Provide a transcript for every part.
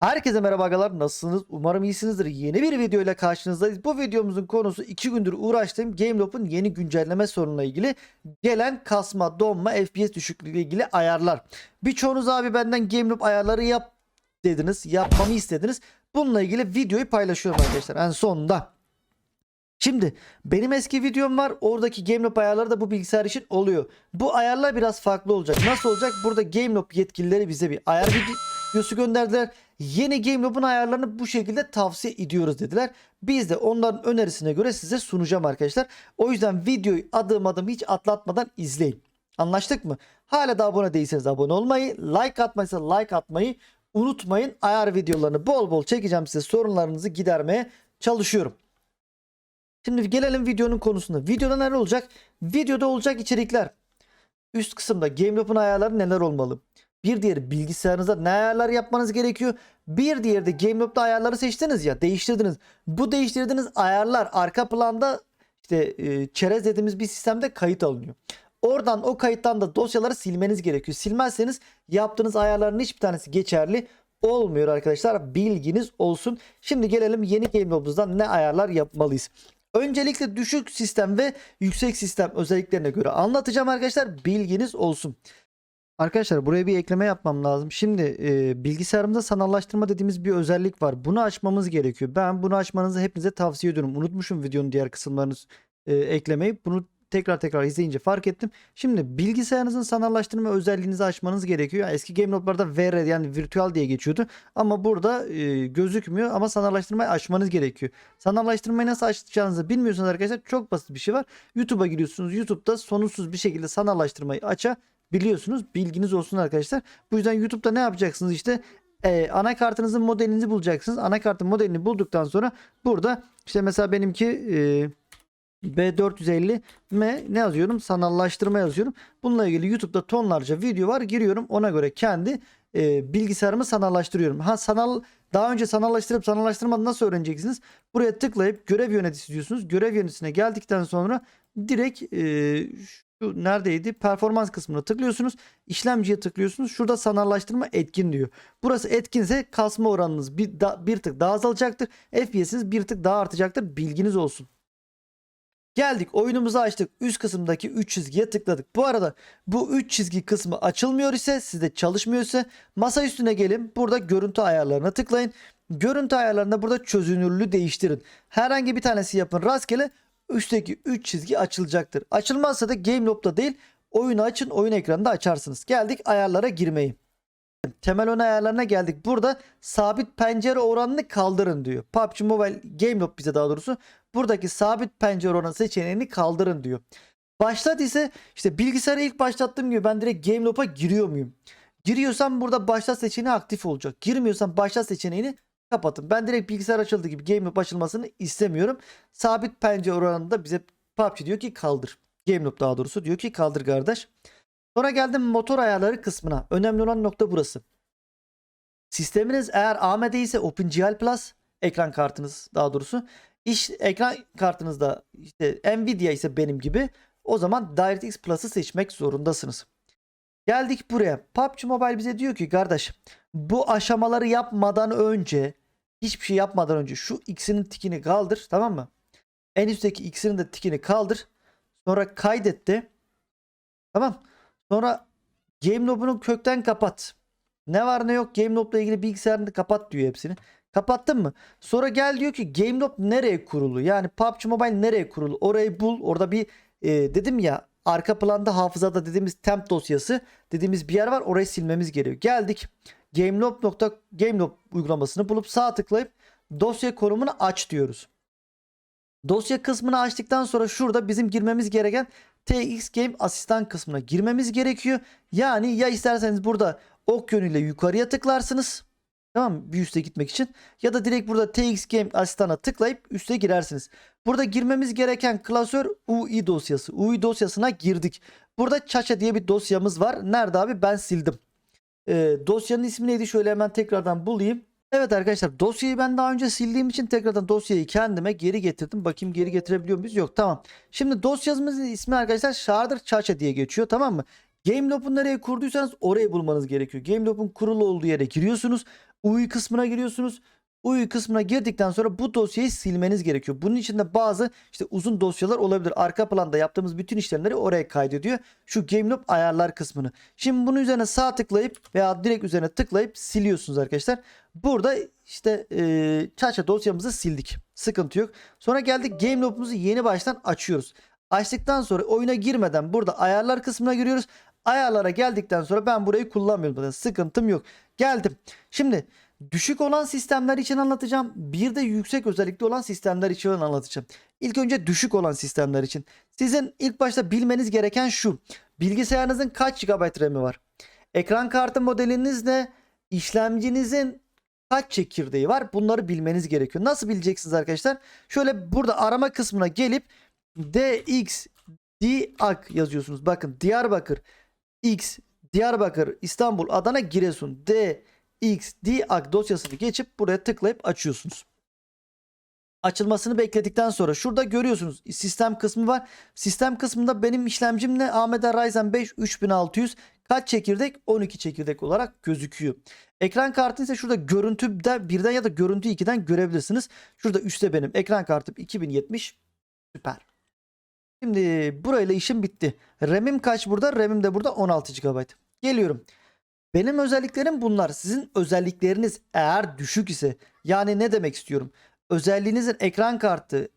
Herkese merhaba arkadaşlar nasılsınız? Umarım iyisinizdir. Yeni bir video ile karşınızdayız. Bu videomuzun konusu 2 gündür uğraştığım Gameloop'un yeni güncelleme sorununa ilgili gelen kasma, donma, FPS düşüklüğü ile ilgili ayarlar. Birçoğunuz abi benden Gameloop ayarları yap dediniz. Yapmamı istediniz. Bununla ilgili videoyu paylaşıyorum arkadaşlar en sonunda. Şimdi benim eski videom var. Oradaki Gameloop ayarları da bu bilgisayar için oluyor. Bu ayarlar biraz farklı olacak. Nasıl olacak? Burada Gameloop yetkilileri bize bir ayar videosu gönderdiler. Yeni Gameloop'un ayarlarını bu şekilde tavsiye ediyoruz dediler. Biz de onların önerisine göre size sunacağım arkadaşlar. O yüzden videoyu adım adım hiç atlatmadan izleyin. Anlaştık mı? Hala da abone değilseniz abone olmayı, like atmaysa like atmayı unutmayın. Ayar videolarını bol bol çekeceğim size sorunlarınızı gidermeye çalışıyorum. Şimdi gelelim videonun konusuna. Videoda neler olacak? Videoda olacak içerikler. Üst kısımda Gameloop'un ayarları neler olmalı? Bir diğeri bilgisayarınızda ne ayarlar yapmanız gerekiyor? Bir diğeri de Gameloop'ta ayarları seçtiniz ya değiştirdiniz. Bu değiştirdiğiniz ayarlar arka planda işte e, çerez dediğimiz bir sistemde kayıt alınıyor. Oradan o kayıttan da dosyaları silmeniz gerekiyor. Silmezseniz yaptığınız ayarların hiçbir tanesi geçerli olmuyor arkadaşlar. Bilginiz olsun. Şimdi gelelim yeni Gameloop'umuzdan ne ayarlar yapmalıyız. Öncelikle düşük sistem ve yüksek sistem özelliklerine göre anlatacağım arkadaşlar. Bilginiz olsun. Arkadaşlar buraya bir ekleme yapmam lazım. Şimdi e, bilgisayarımızda sanallaştırma dediğimiz bir özellik var. Bunu açmamız gerekiyor. Ben bunu açmanızı hepinize tavsiye ediyorum. Unutmuşum videonun diğer kısımlarını e, eklemeyi. Bunu tekrar tekrar izleyince fark ettim. Şimdi bilgisayarınızın sanallaştırma özelliğinizi açmanız gerekiyor. Eski Gameloop'larda VR yani virtual diye geçiyordu. Ama burada e, gözükmüyor ama sanallaştırmayı açmanız gerekiyor. Sanallaştırmayı nasıl açacağınızı bilmiyorsanız arkadaşlar çok basit bir şey var. YouTube'a giriyorsunuz. YouTube'da sorunsuz bir şekilde sanallaştırmayı açabiliyorsunuz. Bilginiz olsun arkadaşlar. Bu yüzden YouTube'da ne yapacaksınız işte e, anakartınızın modelini bulacaksınız. Anakartın modelini bulduktan sonra burada işte mesela benimki e, B450 M ne yazıyorum? Sanallaştırma yazıyorum. Bununla ilgili YouTube'da tonlarca video var. Giriyorum. Ona göre kendi e, bilgisayarımı sanallaştırıyorum. Ha sanal daha önce sanallaştırıp sanallaştırmadan nasıl öğreneceksiniz? Buraya tıklayıp görev yöneticisi diyorsunuz. Görev yöneticisine geldikten sonra direkt e, neredeydi? Performans kısmına tıklıyorsunuz. İşlemciye tıklıyorsunuz. Şurada sanallaştırma etkin diyor. Burası etkinse kasma oranınız bir, da, bir tık daha azalacaktır. FPS'iniz bir tık daha artacaktır. Bilginiz olsun. Geldik oyunumuzu açtık. Üst kısımdaki 3 çizgiye tıkladık. Bu arada bu 3 çizgi kısmı açılmıyor ise sizde çalışmıyor ise masa üstüne gelin. Burada görüntü ayarlarına tıklayın. Görüntü ayarlarında burada çözünürlüğü değiştirin. Herhangi bir tanesi yapın rastgele. Üstteki 3 çizgi açılacaktır. Açılmazsa da Gameloop'ta değil oyunu açın oyun ekranında açarsınız. Geldik ayarlara girmeyi. Temel ön ayarlarına geldik. Burada sabit pencere oranını kaldırın diyor. PUBG Mobile Gameloop bize daha doğrusu buradaki sabit pencere oranı seçeneğini kaldırın diyor. Başlat ise işte bilgisayarı ilk başlattığım gibi ben direkt Gameloop'a giriyor muyum? Giriyorsam burada başlat seçeneği aktif olacak. Girmiyorsam başlat seçeneğini kapatın. Ben direkt bilgisayar açıldığı gibi Gameloop açılmasını istemiyorum. Sabit pencere oranında bize PUBG diyor ki kaldır. Gameloop daha doğrusu diyor ki kaldır kardeş. Sonra geldim motor ayarları kısmına. Önemli olan nokta burası. Sisteminiz eğer AMD ise OpenGL Plus ekran kartınız daha doğrusu. İş ekran kartınızda işte Nvidia ise benim gibi o zaman DirectX Plus'ı seçmek zorundasınız. Geldik buraya. PUBG Mobile bize diyor ki kardeş bu aşamaları yapmadan önce hiçbir şey yapmadan önce şu X'inin tikini kaldır tamam mı? En üstteki X'inin de tikini kaldır. Sonra kaydetti. Tamam. Sonra Gameloop'unu kökten kapat. Ne var ne yok Gameloop'la ilgili bilgisayarını kapat diyor hepsini. Kapattın mı? Sonra gel diyor ki Gameloop nereye kurulu? Yani PUBG Mobile nereye kurulu? Orayı bul. Orada bir e, dedim ya arka planda hafızada dediğimiz temp dosyası dediğimiz bir yer var. Orayı silmemiz gerekiyor. Geldik. Gameloop.gameloop uygulamasını bulup sağ tıklayıp dosya konumunu aç diyoruz. Dosya kısmını açtıktan sonra şurada bizim girmemiz gereken TX Game asistan kısmına girmemiz gerekiyor. Yani ya isterseniz burada ok yönüyle yukarıya tıklarsınız. Tamam mı? Bir üste gitmek için. Ya da direkt burada TX Game asistana tıklayıp üste girersiniz. Burada girmemiz gereken klasör UI dosyası. UI dosyasına girdik. Burada Chacha diye bir dosyamız var. Nerede abi? Ben sildim. Ee, dosyanın ismi neydi? Şöyle hemen tekrardan bulayım. Evet arkadaşlar dosyayı ben daha önce sildiğim için tekrardan dosyayı kendime geri getirdim. Bakayım geri getirebiliyor muyuz? Yok tamam. Şimdi dosyamızın ismi arkadaşlar Sharder Chacha diye geçiyor tamam mı? Gameloop'u nereye kurduysanız orayı bulmanız gerekiyor. Gameloop'un kurulu olduğu yere giriyorsunuz. UI kısmına giriyorsunuz. UI kısmına girdikten sonra bu dosyayı silmeniz gerekiyor. Bunun içinde bazı işte uzun dosyalar olabilir. Arka planda yaptığımız bütün işlemleri oraya kaydediyor. Şu GameLoop ayarlar kısmını. Şimdi bunun üzerine sağ tıklayıp veya direkt üzerine tıklayıp siliyorsunuz arkadaşlar. Burada işte e, çarça dosyamızı sildik. Sıkıntı yok. Sonra geldik GameLoop'umuzu yeni baştan açıyoruz. Açtıktan sonra oyuna girmeden burada ayarlar kısmına giriyoruz. Ayarlara geldikten sonra ben burayı kullanmıyorum. zaten. Sıkıntım yok. Geldim. Şimdi düşük olan sistemler için anlatacağım. Bir de yüksek özellikli olan sistemler için anlatacağım. İlk önce düşük olan sistemler için. Sizin ilk başta bilmeniz gereken şu. Bilgisayarınızın kaç GB RAM'i var? Ekran kartı modeliniz ne? İşlemcinizin kaç çekirdeği var? Bunları bilmeniz gerekiyor. Nasıl bileceksiniz arkadaşlar? Şöyle burada arama kısmına gelip DX DAK yazıyorsunuz. Bakın Diyarbakır X Diyarbakır İstanbul Adana Giresun D X DAK dosyasını geçip buraya tıklayıp açıyorsunuz. Açılmasını bekledikten sonra şurada görüyorsunuz sistem kısmı var. Sistem kısmında benim işlemcim ne? AMD Ryzen 5 3600 kaç çekirdek? 12 çekirdek olarak gözüküyor. Ekran kartını ise şurada görüntüde birden ya da görüntü 2'den görebilirsiniz. Şurada üstte benim ekran kartım 2070 süper. Şimdi burayla işim bitti. RAM'im kaç burada? RAM'im de burada 16 GB. Geliyorum. Benim özelliklerim bunlar. Sizin özellikleriniz eğer düşük ise yani ne demek istiyorum? Özelliğinizin ekran kartı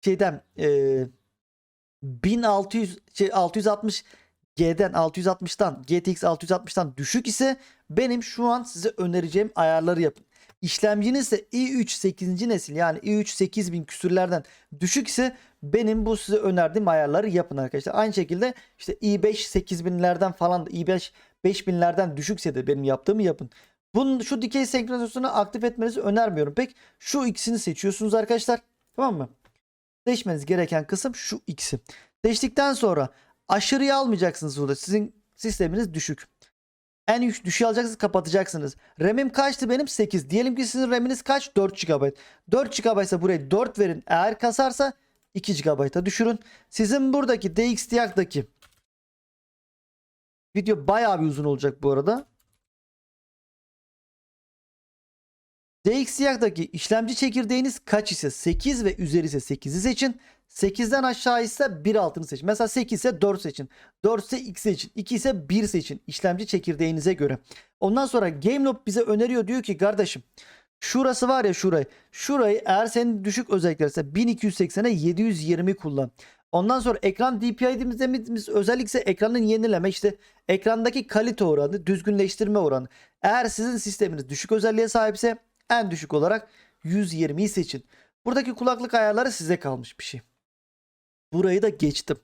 şeyden e, 1600 şey 660 G'den 660'tan GTX 660'tan düşük ise benim şu an size önereceğim ayarları yapın. İşlemciniz ise i3 8. nesil yani i3 8000 küsürlerden düşük ise benim bu size önerdiğim ayarları yapın arkadaşlar. Aynı şekilde işte i5 8000'lerden falan da i5 5000'lerden düşükse de benim yaptığımı yapın. Bunun şu dikey senkronizasyonu aktif etmenizi önermiyorum pek. Şu ikisini seçiyorsunuz arkadaşlar. Tamam mı? Seçmeniz gereken kısım şu ikisi. Seçtikten sonra aşırıya almayacaksınız burada. Sizin sisteminiz düşük. En yük düşüğü alacaksınız kapatacaksınız. RAM'im kaçtı benim? 8. Diyelim ki sizin RAM'iniz kaç? 4 GB. 4 GB ise buraya 4 verin. Eğer kasarsa 2 GB'a düşürün. Sizin buradaki DXDIAC'daki video bayağı bir uzun olacak bu arada. DXDIAC'daki işlemci çekirdeğiniz kaç ise 8 ve üzeri ise 8'i seçin. 8'den aşağı ise 1 altını seçin. Mesela 8 ise 4 seçin. 4 ise X seçin. 2 ise 1 seçin. İşlemci çekirdeğinize göre. Ondan sonra GameLoop bize öneriyor diyor ki kardeşim şurası var ya şurayı. Şurayı eğer senin düşük özelliklerse 1280'e 720 kullan. Ondan sonra ekran DPI dediğimiz özellik ise ekranın yenileme işte ekrandaki kalite oranı, düzgünleştirme oranı. Eğer sizin sisteminiz düşük özelliğe sahipse en düşük olarak 120'yi seçin. Buradaki kulaklık ayarları size kalmış bir şey. Burayı da geçtim.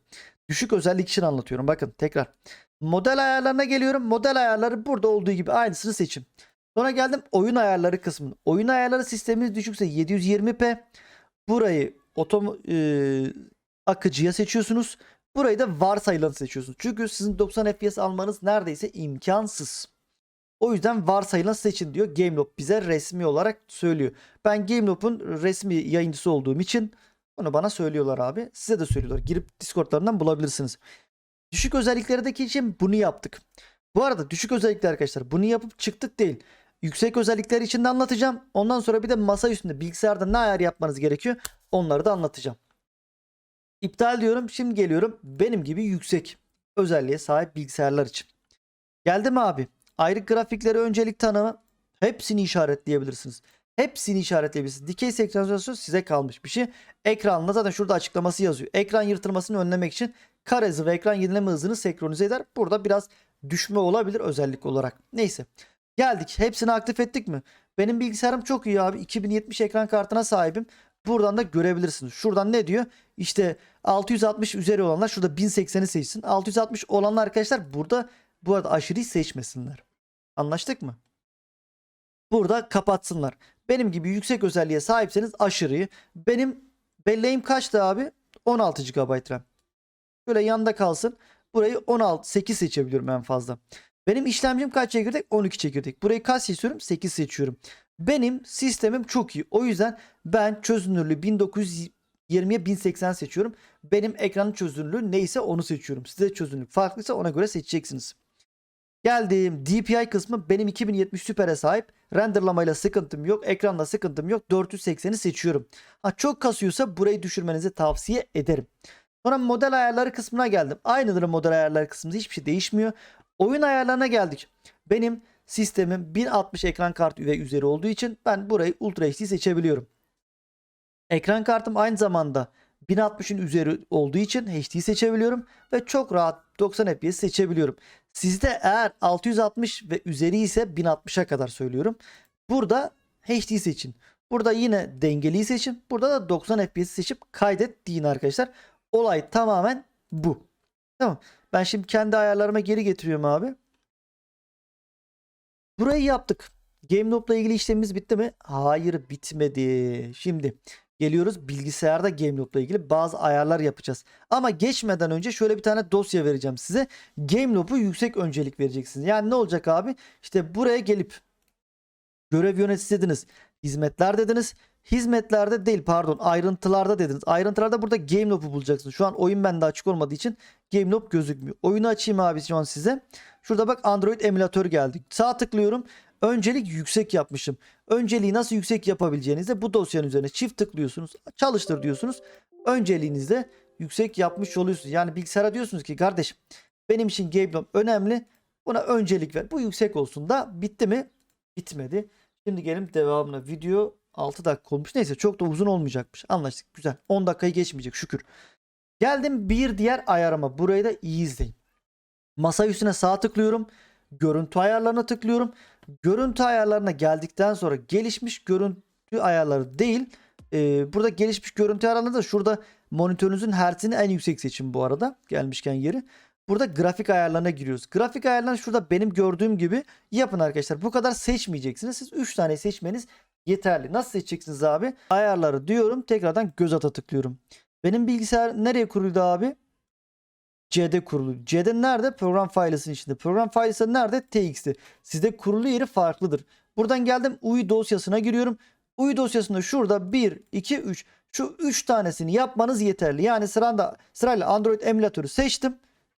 Düşük özellik için anlatıyorum. Bakın tekrar. Model ayarlarına geliyorum. Model ayarları burada olduğu gibi aynısını seçin. Sonra geldim oyun ayarları kısmına. Oyun ayarları sisteminiz düşükse 720p. Burayı otom e, akıcıya seçiyorsunuz. Burayı da varsayılanı seçiyorsunuz. Çünkü sizin 90 FPS almanız neredeyse imkansız. O yüzden varsayılan seçin diyor. Gameloop bize resmi olarak söylüyor. Ben Gameloop'un resmi yayıncısı olduğum için bunu bana söylüyorlar abi. Size de söylüyorlar. Girip Discord'larından bulabilirsiniz. Düşük özelliklerdeki için bunu yaptık. Bu arada düşük özellikler arkadaşlar bunu yapıp çıktık değil. Yüksek özellikler için de anlatacağım. Ondan sonra bir de masa üstünde bilgisayarda ne ayar yapmanız gerekiyor onları da anlatacağım. İptal diyorum. Şimdi geliyorum. Benim gibi yüksek özelliğe sahip bilgisayarlar için. Geldi mi abi? Ayrı grafikleri öncelik tanımı hepsini işaretleyebilirsiniz. Hepsini işaretleyebilirsiniz. Dikey senkronizasyon size kalmış bir şey. Ekranla zaten şurada açıklaması yazıyor. Ekran yırtılmasını önlemek için kare hızı ve ekran yenileme hızını senkronize eder. Burada biraz düşme olabilir özellik olarak. Neyse. Geldik. Hepsini aktif ettik mi? Benim bilgisayarım çok iyi abi. 2070 ekran kartına sahibim. Buradan da görebilirsiniz. Şuradan ne diyor? İşte 660 üzeri olanlar şurada 1080'i seçsin. 660 olanlar arkadaşlar burada bu arada aşırıyı seçmesinler. Anlaştık mı? Burada kapatsınlar. Benim gibi yüksek özelliğe sahipseniz aşırıyı. Benim belleğim kaçtı abi? 16 GB RAM. Şöyle yanda kalsın. Burayı 16 8 seçebiliyorum en fazla. Benim işlemcim kaç çekirdek? 12 çekirdek. Burayı kaç seçiyorum? 8 seçiyorum. Benim sistemim çok iyi. O yüzden ben çözünürlüğü 1920'ye 1080 seçiyorum. Benim ekranın çözünürlüğü neyse onu seçiyorum. Size çözünürlük farklıysa ona göre seçeceksiniz. Geldim DPI kısmı benim 2070 Super'e sahip. Renderlamayla sıkıntım yok. Ekranla sıkıntım yok. 480'i seçiyorum. Ha, çok kasıyorsa burayı düşürmenizi tavsiye ederim. Sonra model ayarları kısmına geldim. Aynıdır model ayarları kısmında hiçbir şey değişmiyor. Oyun ayarlarına geldik. Benim sistemim 1060 ekran kartı ve üzeri olduğu için ben burayı Ultra HD seçebiliyorum. Ekran kartım aynı zamanda 1060'ın üzeri olduğu için HD seçebiliyorum ve çok rahat 90 FPS seçebiliyorum. Sizde eğer 660 ve üzeri ise 1060'a kadar söylüyorum. Burada HD seçin. Burada yine dengeliyi seçin. Burada da 90 FPS seçip kaydet deyin arkadaşlar. Olay tamamen bu. Tamam. Ben şimdi kendi ayarlarıma geri getiriyorum abi. Burayı yaptık. GameLoop'la ilgili işlemimiz bitti mi? Hayır bitmedi. Şimdi geliyoruz bilgisayarda GameLoop'la ilgili bazı ayarlar yapacağız. Ama geçmeden önce şöyle bir tane dosya vereceğim size. GameLoop'u yüksek öncelik vereceksiniz. Yani ne olacak abi? İşte buraya gelip görev yöneticisi dediniz. Hizmetler dediniz. Hizmetlerde değil pardon ayrıntılarda dediniz. Ayrıntılarda burada GameLoop'u bulacaksınız. Şu an oyun bende açık olmadığı için GameLoop gözükmüyor. Oyunu açayım abi şu an size. Şurada bak Android emülatör geldi. Sağ tıklıyorum. Öncelik yüksek yapmışım. Önceliği nasıl yüksek yapabileceğinizde bu dosyanın üzerine çift tıklıyorsunuz. Çalıştır diyorsunuz. Önceliğinizde yüksek yapmış oluyorsunuz. Yani bilgisayara diyorsunuz ki kardeşim benim için GameLoop önemli. Buna öncelik ver. Bu yüksek olsun da bitti mi? Bitmedi. Şimdi gelin devamına. Video 6 dakika olmuş. Neyse çok da uzun olmayacakmış. Anlaştık. Güzel. 10 dakikayı geçmeyecek şükür. Geldim bir diğer ayarıma. Burayı da iyi izleyin. Masa üstüne sağ tıklıyorum. Görüntü ayarlarına tıklıyorum. Görüntü ayarlarına geldikten sonra gelişmiş görüntü ayarları değil. e, burada gelişmiş görüntü ayarlarında da şurada monitörünüzün hertzini en yüksek seçin bu arada. Gelmişken yeri. Burada grafik ayarlarına giriyoruz. Grafik ayarlarını şurada benim gördüğüm gibi yapın arkadaşlar. Bu kadar seçmeyeceksiniz. Siz 3 tane seçmeniz yeterli. Nasıl seçeceksiniz abi? Ayarları diyorum. Tekrardan göz ata tıklıyorum. Benim bilgisayar nereye kuruldu abi? C'de kurulu. C'de nerede? Program failesinin içinde. Program failesi nerede? TX'te. Sizde kurulu yeri farklıdır. Buradan geldim UI dosyasına giriyorum. UI dosyasında şurada 1, 2, 3. Şu 3 tanesini yapmanız yeterli. Yani sıranda, sırayla Android emülatörü seçtim.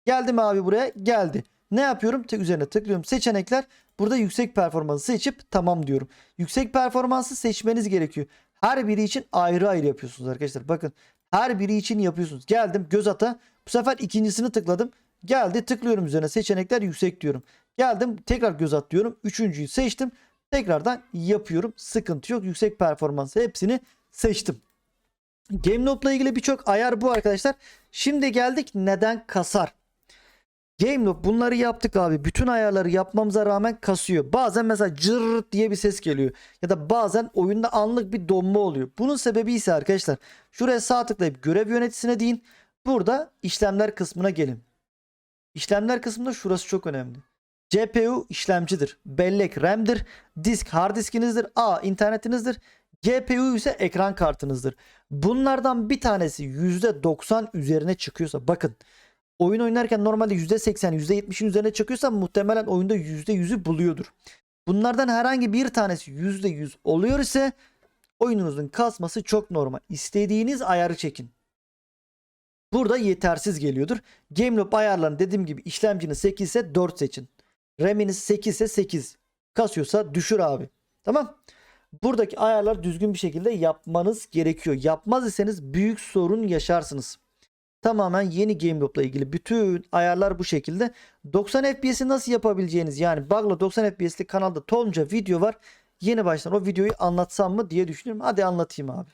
Geldim abi buraya. Geldi. Ne yapıyorum? Tek üzerine tıklıyorum. Seçenekler. Burada yüksek performansı seçip tamam diyorum. Yüksek performansı seçmeniz gerekiyor. Her biri için ayrı ayrı yapıyorsunuz arkadaşlar. Bakın her biri için yapıyorsunuz. Geldim göz ata. Bu sefer ikincisini tıkladım. Geldi tıklıyorum üzerine seçenekler yüksek diyorum. Geldim tekrar göz at diyorum. Üçüncüyü seçtim. Tekrardan yapıyorum. Sıkıntı yok. Yüksek performansı hepsini seçtim. GameLoop'la ilgili birçok ayar bu arkadaşlar. Şimdi geldik neden kasar? GameLoop bunları yaptık abi. Bütün ayarları yapmamıza rağmen kasıyor. Bazen mesela cır diye bir ses geliyor. Ya da bazen oyunda anlık bir donma oluyor. Bunun sebebi ise arkadaşlar şuraya sağ tıklayıp görev yöneticisine deyin. Burada işlemler kısmına gelin. İşlemler kısmında şurası çok önemli. CPU işlemcidir. Bellek RAM'dir. Disk hard diskinizdir. A internetinizdir. GPU ise ekran kartınızdır. Bunlardan bir tanesi %90 üzerine çıkıyorsa bakın oyun oynarken normalde %80 %70'in üzerine çıkıyorsa muhtemelen oyunda %100'ü buluyordur. Bunlardan herhangi bir tanesi %100 oluyor ise oyununuzun kasması çok normal. İstediğiniz ayarı çekin. Burada yetersiz geliyordur. GameLoop ayarlarını dediğim gibi işlemciniz 8 ise 4 seçin. RAM'iniz 8 ise 8. Kasıyorsa düşür abi. Tamam. Buradaki ayarlar düzgün bir şekilde yapmanız gerekiyor. Yapmaz iseniz büyük sorun yaşarsınız. Tamamen yeni GameLoop'la ilgili bütün ayarlar bu şekilde. 90 FPS'i nasıl yapabileceğiniz yani bug'la 90 FPS'li kanalda tonca video var. Yeni baştan o videoyu anlatsam mı diye düşünüyorum. Hadi anlatayım abi.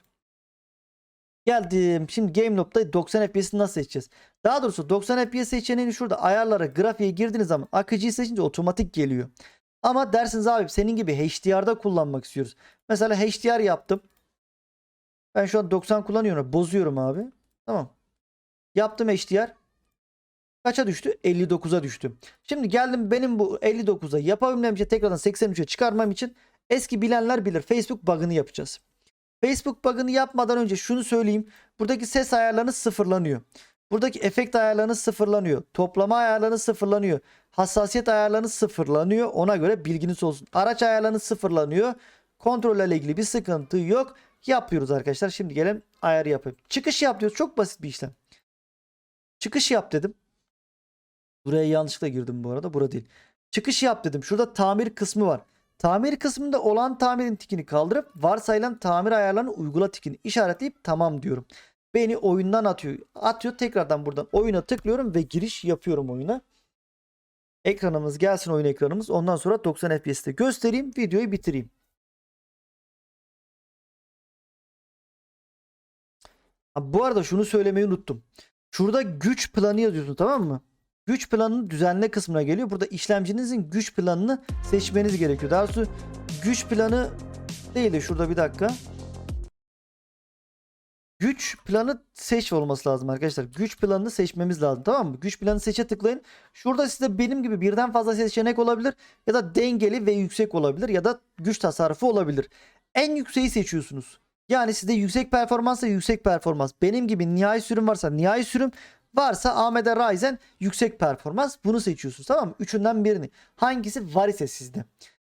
Geldim. Şimdi GameLoop'ta 90 FPS'i nasıl seçeceğiz? Daha doğrusu 90 FPS seçeneğini şurada ayarlara grafiğe girdiğiniz zaman akıcıyı seçince otomatik geliyor. Ama dersiniz abi senin gibi HDR'da kullanmak istiyoruz. Mesela HDR yaptım. Ben şu an 90 kullanıyorum. Bozuyorum abi. Tamam. Yaptım HDR. Kaça düştü? 59'a düştü. Şimdi geldim benim bu 59'a yapabilmem için tekrardan 83'e çıkarmam için eski bilenler bilir. Facebook bug'ını yapacağız. Facebook bug'ını yapmadan önce şunu söyleyeyim. Buradaki ses ayarlarınız sıfırlanıyor. Buradaki efekt ayarlarınız sıfırlanıyor. Toplama ayarlarınız sıfırlanıyor. Hassasiyet ayarlarınız sıfırlanıyor. Ona göre bilginiz olsun. Araç ayarlarınız sıfırlanıyor. Kontrollerle ilgili bir sıkıntı yok. Yapıyoruz arkadaşlar. Şimdi gelin ayarı yapayım. Çıkış yap diyoruz. Çok basit bir işlem. Çıkış yap dedim. Buraya yanlışlıkla girdim bu arada. Bura değil. Çıkış yap dedim. Şurada tamir kısmı var. Tamir kısmında olan tamirin tikini kaldırıp varsayılan tamir ayarlarını uygula tikini işaretleyip tamam diyorum. Beni oyundan atıyor. Atıyor tekrardan buradan oyuna tıklıyorum ve giriş yapıyorum oyuna. Ekranımız gelsin oyun ekranımız. Ondan sonra 90 FPS'te göstereyim. Videoyu bitireyim. Bu arada şunu söylemeyi unuttum. Şurada güç planı yazıyorsun tamam mı? Güç planını düzenle kısmına geliyor. Burada işlemcinizin güç planını seçmeniz gerekiyor. Daha doğrusu güç planı değil de şurada bir dakika. Güç planı seç olması lazım arkadaşlar. Güç planını seçmemiz lazım tamam mı? Güç planı seçe tıklayın. Şurada size benim gibi birden fazla seçenek olabilir ya da dengeli ve yüksek olabilir ya da güç tasarrufu olabilir. En yükseği seçiyorsunuz. Yani sizde yüksek performansa yüksek performans. Benim gibi nihai sürüm varsa nihai sürüm varsa AMD Ryzen yüksek performans. Bunu seçiyorsunuz tamam mı? Üçünden birini. Hangisi var ise sizde.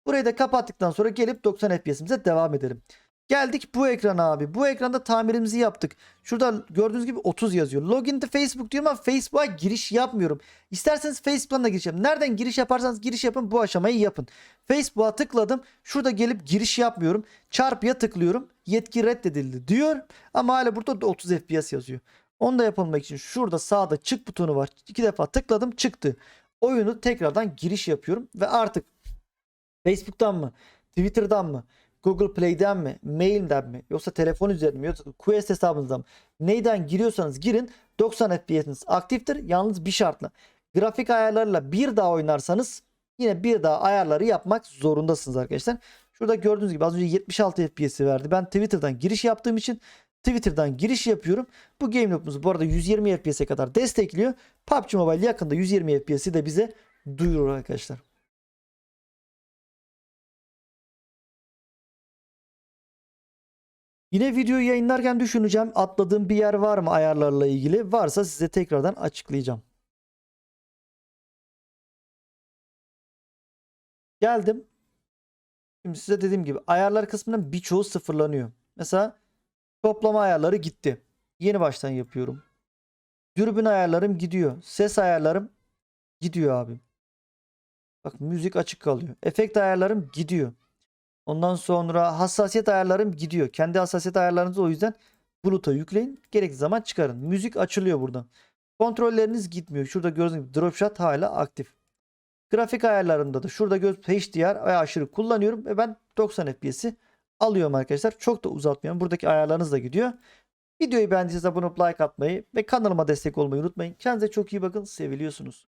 Burayı da kapattıktan sonra gelip 90 FPS'imize devam edelim. Geldik bu ekrana abi. Bu ekranda tamirimizi yaptık. Şurada gördüğünüz gibi 30 yazıyor. Login to Facebook diyorum ama Facebook'a giriş yapmıyorum. İsterseniz Facebook'tan da giriş yapın. Nereden giriş yaparsanız giriş yapın. Bu aşamayı yapın. Facebook'a tıkladım. Şurada gelip giriş yapmıyorum. Çarpıya tıklıyorum. Yetki reddedildi diyor. Ama hala burada da 30 FPS yazıyor. Onu da yapılmak için şurada sağda çık butonu var. İki defa tıkladım çıktı. Oyunu tekrardan giriş yapıyorum. Ve artık Facebook'tan mı? Twitter'dan mı? Google Play'den mi? Mail'den mi? Yoksa telefon üzerinden mi? Yoksa Quest hesabınızdan mı? Neyden giriyorsanız girin. 90 FPS'iniz aktiftir. Yalnız bir şartla. Grafik ayarlarıyla bir daha oynarsanız yine bir daha ayarları yapmak zorundasınız arkadaşlar. Şurada gördüğünüz gibi az önce 76 FPS'i verdi. Ben Twitter'dan giriş yaptığım için Twitter'dan giriş yapıyorum. Bu game loop'umuzu bu arada 120 FPS'e kadar destekliyor. PUBG Mobile yakında 120 FPS'i de bize duyurur arkadaşlar. Yine videoyu yayınlarken düşüneceğim. Atladığım bir yer var mı ayarlarla ilgili? Varsa size tekrardan açıklayacağım. Geldim. Şimdi size dediğim gibi ayarlar kısmının birçoğu sıfırlanıyor. Mesela toplama ayarları gitti. Yeni baştan yapıyorum. Dürbün ayarlarım gidiyor. Ses ayarlarım gidiyor abi. Bak müzik açık kalıyor. Efekt ayarlarım gidiyor. Ondan sonra hassasiyet ayarlarım gidiyor. Kendi hassasiyet ayarlarınızı o yüzden Bluetooth'a yükleyin. Gerekli zaman çıkarın. Müzik açılıyor buradan. Kontrolleriniz gitmiyor. Şurada gördüğünüz gibi drop shot hala aktif. Grafik ayarlarımda da şurada göz HDR ve aşırı kullanıyorum ve ben 90 FPS'i alıyorum arkadaşlar. Çok da uzatmıyorum. Buradaki ayarlarınız da gidiyor. Videoyu beğendiyseniz abone olup like atmayı ve kanalıma destek olmayı unutmayın. Kendinize çok iyi bakın. Seviliyorsunuz.